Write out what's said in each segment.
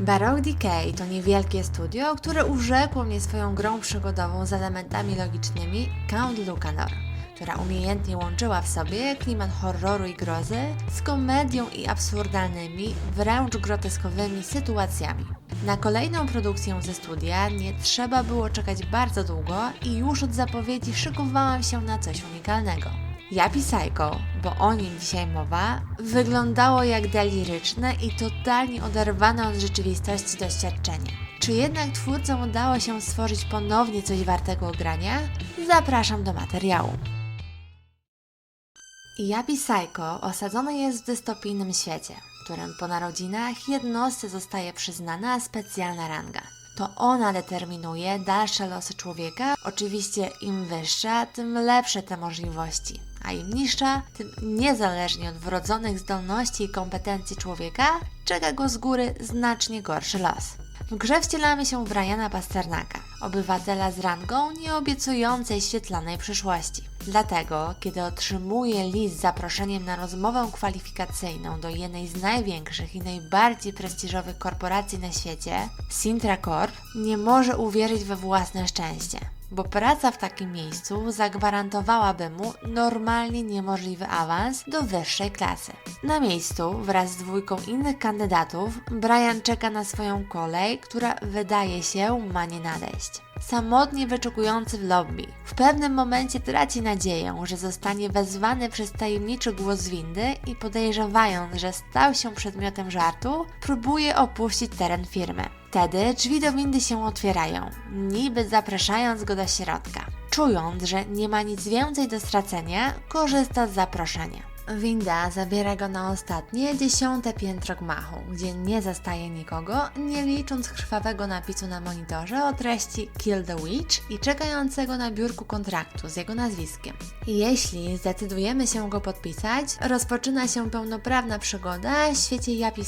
Baroque Decay to niewielkie studio, które urzekło mnie swoją grą przygodową z elementami logicznymi Count Lucanor, która umiejętnie łączyła w sobie klimat horroru i grozy z komedią i absurdalnymi, wręcz groteskowymi sytuacjami. Na kolejną produkcję ze studia nie trzeba było czekać bardzo długo i już od zapowiedzi szykowałam się na coś unikalnego. Yapi Psycho, bo o nim dzisiaj mowa, wyglądało jak deliryczne i totalnie oderwane od rzeczywistości doświadczenie. Czy jednak twórcom udało się stworzyć ponownie coś wartego grania? Zapraszam do materiału. Yapi Psycho osadzone jest w dystopijnym świecie, w którym po narodzinach jednostce zostaje przyznana specjalna ranga. To ona determinuje dalsze losy człowieka. Oczywiście im wyższa, tym lepsze te możliwości, a im niższa, tym niezależnie od wrodzonych zdolności i kompetencji człowieka, czeka go z góry znacznie gorszy los. W grze wcielamy się w Briana Pasternaka, obywatela z rangą nieobiecującej świetlanej przyszłości. Dlatego, kiedy otrzymuje list z zaproszeniem na rozmowę kwalifikacyjną do jednej z największych i najbardziej prestiżowych korporacji na świecie, Sintra Corp, nie może uwierzyć we własne szczęście, bo praca w takim miejscu zagwarantowałaby mu normalnie niemożliwy awans do wyższej klasy. Na miejscu, wraz z dwójką innych kandydatów, Brian czeka na swoją kolej, która wydaje się ma nie nadejść. Samotnie wyczekujący w lobby. W pewnym momencie traci nadzieję, że zostanie wezwany przez tajemniczy głos windy i podejrzewając, że stał się przedmiotem żartu, próbuje opuścić teren firmy. Wtedy drzwi do windy się otwierają, niby zapraszając go do środka. Czując, że nie ma nic więcej do stracenia, korzysta z zaproszenia. Winda zabiera go na ostatnie, dziesiąte piętro gmachu, gdzie nie zastaje nikogo, nie licząc krwawego napisu na monitorze o treści Kill the Witch i czekającego na biurku kontraktu z jego nazwiskiem. Jeśli zdecydujemy się go podpisać, rozpoczyna się pełnoprawna przygoda w świecie Yapi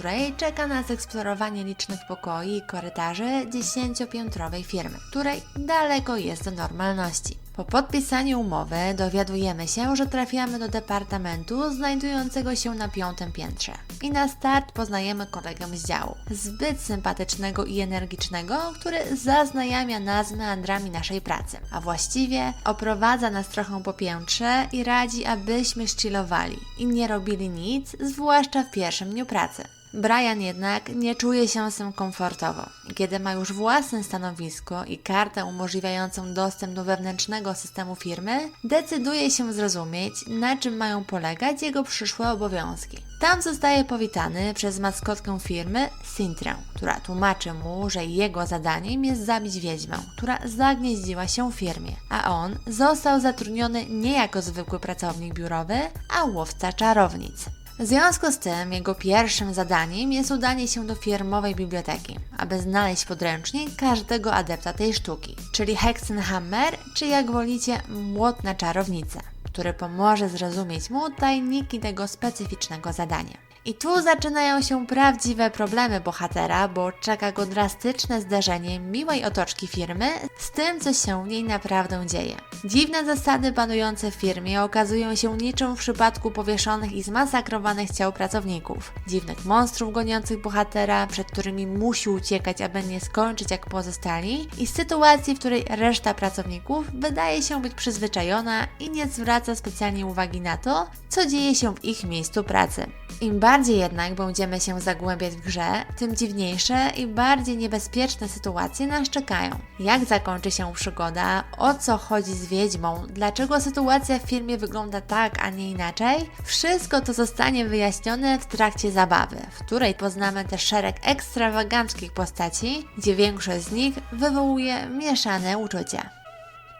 której czeka nas eksplorowanie licznych pokoi i korytarzy dziesięciopiętrowej firmy, której daleko jest do normalności. Po podpisaniu umowy dowiadujemy się, że trafiamy do departamentu znajdującego się na piątym piętrze. I na start poznajemy kolegę z działu. Zbyt sympatycznego i energicznego, który zaznajamia nas z meandrami naszej pracy. A właściwie oprowadza nas trochę po piętrze i radzi, abyśmy szchillowali i nie robili nic, zwłaszcza w pierwszym dniu pracy. Brian jednak nie czuje się z tym komfortowo. Kiedy ma już własne stanowisko i kartę umożliwiającą dostęp do wewnętrznego systemu firmy, decyduje się zrozumieć, na czym mają polegać jego przyszłe obowiązki. Tam zostaje powitany przez maskotkę firmy Sintrę, która tłumaczy mu, że jego zadaniem jest zabić wiedźmę, która zagnieździła się w firmie, a on został zatrudniony nie jako zwykły pracownik biurowy, a łowca czarownic. W związku z tym jego pierwszym zadaniem jest udanie się do firmowej biblioteki, aby znaleźć podręcznik każdego adepta tej sztuki, czyli Hexenhammer, czy jak wolicie, młot na czarownicę, który pomoże zrozumieć mu tajniki tego specyficznego zadania. I tu zaczynają się prawdziwe problemy bohatera, bo czeka go drastyczne zderzenie miłej otoczki firmy z tym, co się w niej naprawdę dzieje. Dziwne zasady panujące w firmie okazują się niczym w przypadku powieszonych i zmasakrowanych ciał pracowników, dziwnych monstrów goniących bohatera, przed którymi musi uciekać, aby nie skończyć jak pozostali, i sytuacji, w której reszta pracowników wydaje się być przyzwyczajona i nie zwraca specjalnie uwagi na to, co dzieje się w ich miejscu pracy. Im bardziej jednak będziemy się zagłębiać w grze, tym dziwniejsze i bardziej niebezpieczne sytuacje nas czekają. Jak zakończy się przygoda, o co chodzi z wiedźmą, dlaczego sytuacja w firmie wygląda tak, a nie inaczej, wszystko to zostanie wyjaśnione w trakcie zabawy, w której poznamy też szereg ekstrawaganckich postaci, gdzie większość z nich wywołuje mieszane uczucia.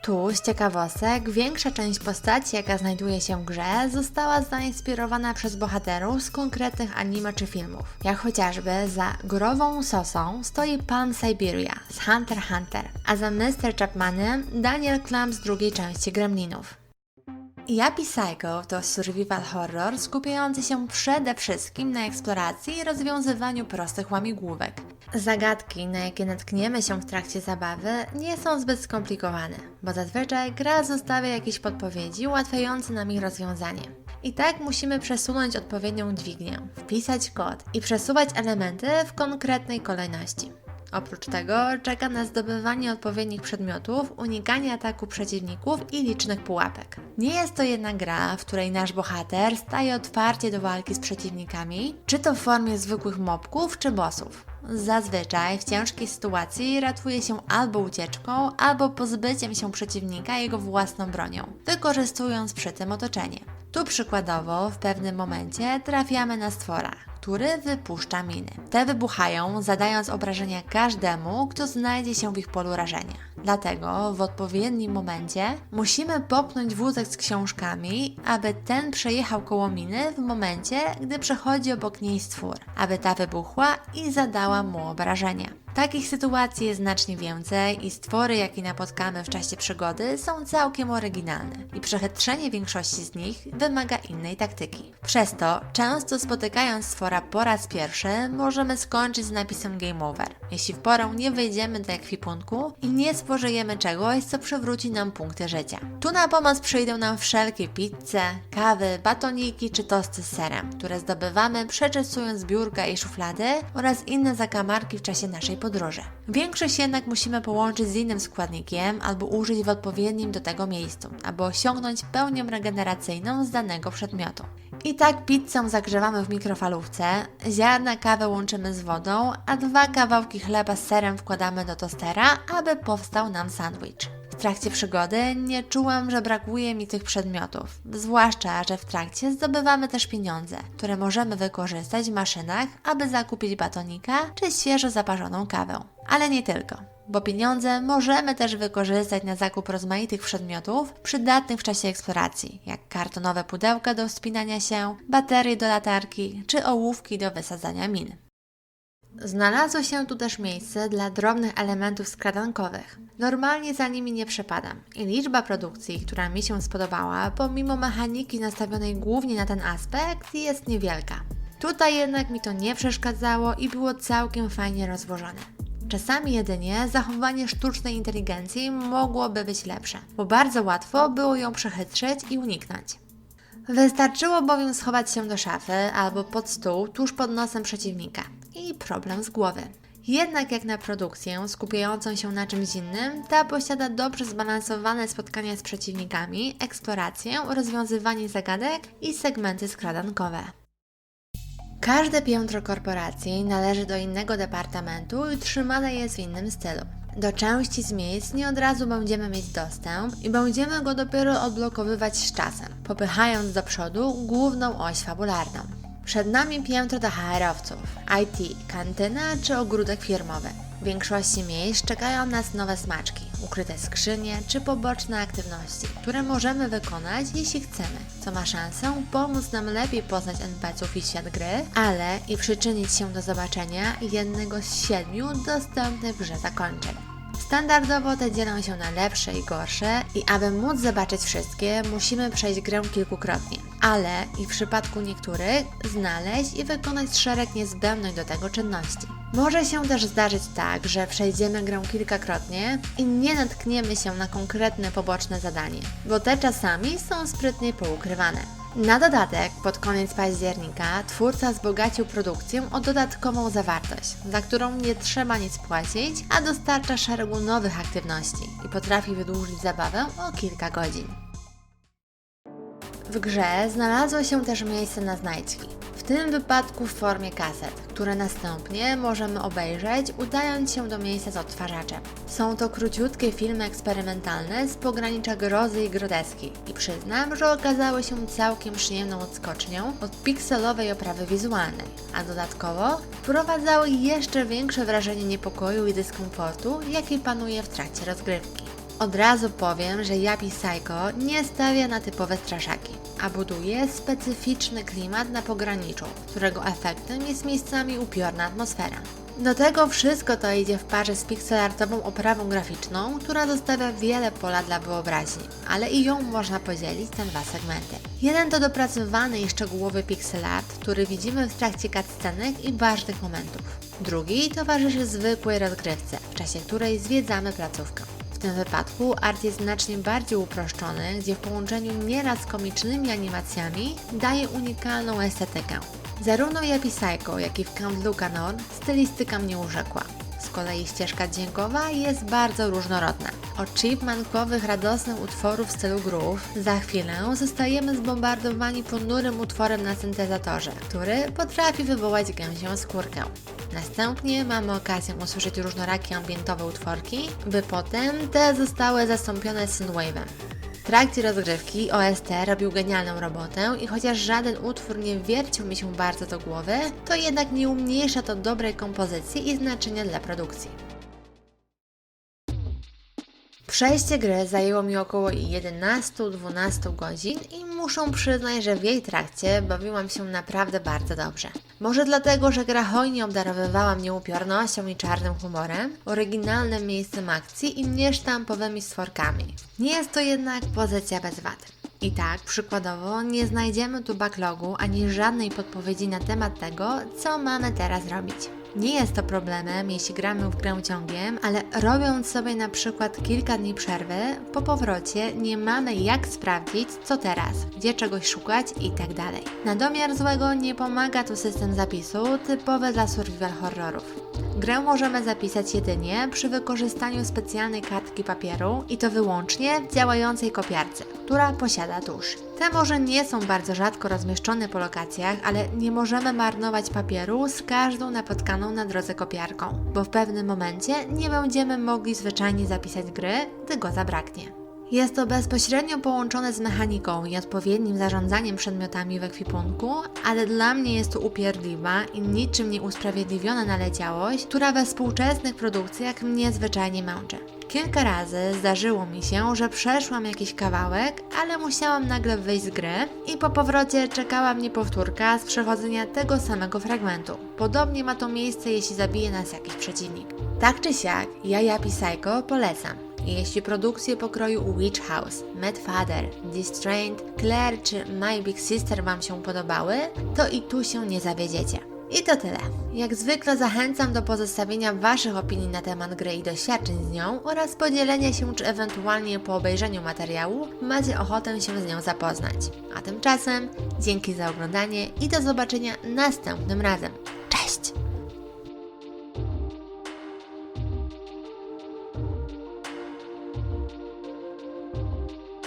Tu, z ciekawostek, większa część postaci, jaka znajduje się w grze, została zainspirowana przez bohaterów z konkretnych anime czy filmów. Jak chociażby za grową sosą stoi pan Siberia z Hunter x Hunter, a za Mr. Chapmanem Daniel Clamp z drugiej części Gremlinów. Yapi Psycho to survival horror skupiający się przede wszystkim na eksploracji i rozwiązywaniu prostych łamigłówek. Zagadki, na jakie natkniemy się w trakcie zabawy, nie są zbyt skomplikowane, bo zazwyczaj gra zostawia jakieś podpowiedzi ułatwiające nam ich rozwiązanie. I tak musimy przesunąć odpowiednią dźwignię, wpisać kod i przesuwać elementy w konkretnej kolejności. Oprócz tego czeka nas zdobywanie odpowiednich przedmiotów, unikanie ataku przeciwników i licznych pułapek. Nie jest to jednak gra, w której nasz bohater staje otwarcie do walki z przeciwnikami, czy to w formie zwykłych mobków czy bossów. Zazwyczaj w ciężkiej sytuacji ratuje się albo ucieczką, albo pozbyciem się przeciwnika jego własną bronią, wykorzystując przy tym otoczenie. Tu przykładowo w pewnym momencie trafiamy na stwora, który wypuszcza miny. Te wybuchają, zadając obrażenia każdemu, kto znajdzie się w ich polu rażenia. Dlatego w odpowiednim momencie musimy popchnąć wózek z książkami, aby ten przejechał koło miny w momencie, gdy przechodzi obok niej stwór, aby ta wybuchła i zadała mu obrażenia. Takich sytuacji jest znacznie więcej i stwory, jakie napotkamy w czasie przygody, są całkiem oryginalne i przechytrzenie większości z nich wymaga innej taktyki. Przez to, często spotykając po raz pierwszy, możemy skończyć z napisem Game Over, jeśli w porę nie wejdziemy do ekwipunku i nie spożyjemy czegoś, co przywróci nam punkty życia. Tu na pomoc przyjdą nam wszelkie pizze, kawy, batoniki czy tosty z serem, które zdobywamy przeczesując biurka i szuflady oraz inne zakamarki w czasie naszej podróży. Większość jednak musimy połączyć z innym składnikiem albo użyć w odpowiednim do tego miejscu, aby osiągnąć pełnię regeneracyjną z danego przedmiotu. I tak pizzę zagrzewamy w mikrofalówce, ziarna kawy łączymy z wodą, a dwa kawałki chleba z serem wkładamy do tostera, aby powstał nam sandwich. W trakcie przygody nie czułam, że brakuje mi tych przedmiotów, zwłaszcza, że w trakcie zdobywamy też pieniądze, które możemy wykorzystać w maszynach, aby zakupić batonika czy świeżo zaparzoną kawę. Ale nie tylko, bo pieniądze możemy też wykorzystać na zakup rozmaitych przedmiotów przydatnych w czasie eksploracji, jak kartonowe pudełka do wspinania się, baterie do latarki czy ołówki do wysadzania min. Znalazło się tu też miejsce dla drobnych elementów skradankowych. Normalnie za nimi nie przepadam i liczba produkcji, która mi się spodobała, pomimo mechaniki nastawionej głównie na ten aspekt, jest niewielka. Tutaj jednak mi to nie przeszkadzało i było całkiem fajnie rozłożone. Czasami jedynie zachowanie sztucznej inteligencji mogłoby być lepsze, bo bardzo łatwo było ją przechytrzyć i uniknąć. Wystarczyło bowiem schować się do szafy albo pod stół tuż pod nosem przeciwnika i problem z głowy. Jednak jak na produkcję skupiającą się na czymś innym, ta posiada dobrze zbalansowane spotkania z przeciwnikami, eksplorację, rozwiązywanie zagadek i segmenty skradankowe. Każde piętro korporacji należy do innego departamentu i trzymane jest w innym stylu. Do części z miejsc nie od razu będziemy mieć dostęp i będziemy go dopiero odblokowywać z czasem, popychając do przodu główną oś fabularną. Przed nami piętro dla HR-owców, IT, kantyna czy ogródek firmowy. W większości miejsc czekają nas nowe smaczki, ukryte skrzynie czy poboczne aktywności, które możemy wykonać jeśli chcemy, co ma szansę pomóc nam lepiej poznać NPC-ów i świat gry, ale i przyczynić się do zobaczenia jednego z siedmiu dostępnych grze zakończeń. Standardowo te dzielą się na lepsze i gorsze i aby móc zobaczyć wszystkie, musimy przejść grę kilkukrotnie, ale i w przypadku niektórych znaleźć i wykonać szereg niezbędnych do tego czynności. Może się też zdarzyć tak, że przejdziemy grę kilkakrotnie i nie natkniemy się na konkretne poboczne zadanie, bo te czasami są sprytnie poukrywane. Na dodatek, pod koniec października, twórca wzbogacił produkcję o dodatkową zawartość, za którą nie trzeba nic płacić, a dostarcza szeregu nowych aktywności i potrafi wydłużyć zabawę o kilka godzin. W grze znalazło się też miejsce na znajdźki, tym wypadku w formie kaset, które następnie możemy obejrzeć udając się do miejsca z odtwarzaczem. Są to króciutkie filmy eksperymentalne z pogranicza grozy i groteski i przyznam, że okazały się całkiem przyjemną odskocznią od pikselowej oprawy wizualnej, a dodatkowo wprowadzały jeszcze większe wrażenie niepokoju i dyskomfortu, jakie panuje w trakcie rozgrywki. Od razu powiem, że Yapi Psycho nie stawia na typowe straszaki, a buduje specyficzny klimat na pograniczu, którego efektem jest miejscami upiorna atmosfera. Do tego wszystko to idzie w parze z pixelartową oprawą graficzną, która zostawia wiele pola dla wyobraźni, ale i ją można podzielić na dwa segmenty. Jeden to dopracowany i szczegółowy pixel art, który widzimy w trakcie cutscenek i ważnych momentów. Drugi towarzyszy zwykłej rozgrywce, w czasie której zwiedzamy placówkę. Tym wypadku art jest znacznie bardziej uproszczony, gdzie w połączeniu nieraz z komicznymi animacjami daje unikalną estetykę. Zarówno w Epicycle, jak i w Count Lucanor stylistyka mnie urzekła. Z kolei ścieżka dźwiękowa jest bardzo różnorodna. Od chipmankowych radosnych utworów w stylu groove za chwilę zostajemy zbombardowani ponurym utworem na syntezatorze, który potrafi wywołać gęsią skórkę. Następnie mamy okazję usłyszeć różnorakie ambientowe utworki, by potem te zostały zastąpione synthwave'em. W trakcie rozgrywki OST robił genialną robotę i chociaż żaden utwór nie wiercił mi się bardzo do głowy, to jednak nie umniejsza to dobrej kompozycji i znaczenia dla produkcji. Przejście gry zajęło mi około 11-12 godzin i muszę przyznać, że w jej trakcie bawiłam się naprawdę bardzo dobrze. Może dlatego, że gra hojnie obdarowywała mnie upiornością i czarnym humorem, oryginalnym miejscem akcji i niesztampowymi stworkami. Nie jest to jednak pozycja bez wad. I tak, przykładowo, nie znajdziemy tu backlogu ani żadnej podpowiedzi na temat tego, co mamy teraz robić. Nie jest to problemem, jeśli gramy w grę ciągiem, ale robiąc sobie na przykład kilka dni przerwy, po powrocie nie mamy jak sprawdzić, co teraz, gdzie czegoś szukać i tak. Na domiar złego nie pomaga tu system zapisu typowy dla survival horrorów. Grę możemy zapisać jedynie przy wykorzystaniu specjalnej kartki papieru i to wyłącznie w działającej kopiarce, która posiada tusz. Te może nie są bardzo rzadko rozmieszczone po lokacjach, ale nie możemy marnować papieru z każdą napotkaną na drodze kopiarką, bo w pewnym momencie nie będziemy mogli zwyczajnie zapisać gry, gdy go zabraknie. Jest to bezpośrednio połączone z mechaniką i odpowiednim zarządzaniem przedmiotami w ekwipunku, ale dla mnie jest to upierdliwa i niczym nie usprawiedliwiona naleciałość, która we współczesnych produkcjach mnie zwyczajnie męczy. Kilka razy zdarzyło mi się, że przeszłam jakiś kawałek, ale musiałam nagle wyjść z gry i po powrocie czekała mnie powtórka z przechodzenia tego samego fragmentu. Podobnie ma to miejsce, jeśli zabije nas jakiś przeciwnik. Tak czy siak, ja Yapi Psycho polecam. Jeśli produkcje pokroju Witch House, Mad Father, Distrained, Claire czy My Big Sister Wam się podobały, to i tu się nie zawiedziecie. I to tyle. Jak zwykle zachęcam do pozostawienia Waszych opinii na temat gry i doświadczeń z nią oraz podzielenia się, czy ewentualnie po obejrzeniu materiału macie ochotę się z nią zapoznać. A tymczasem dzięki za oglądanie i do zobaczenia następnym razem.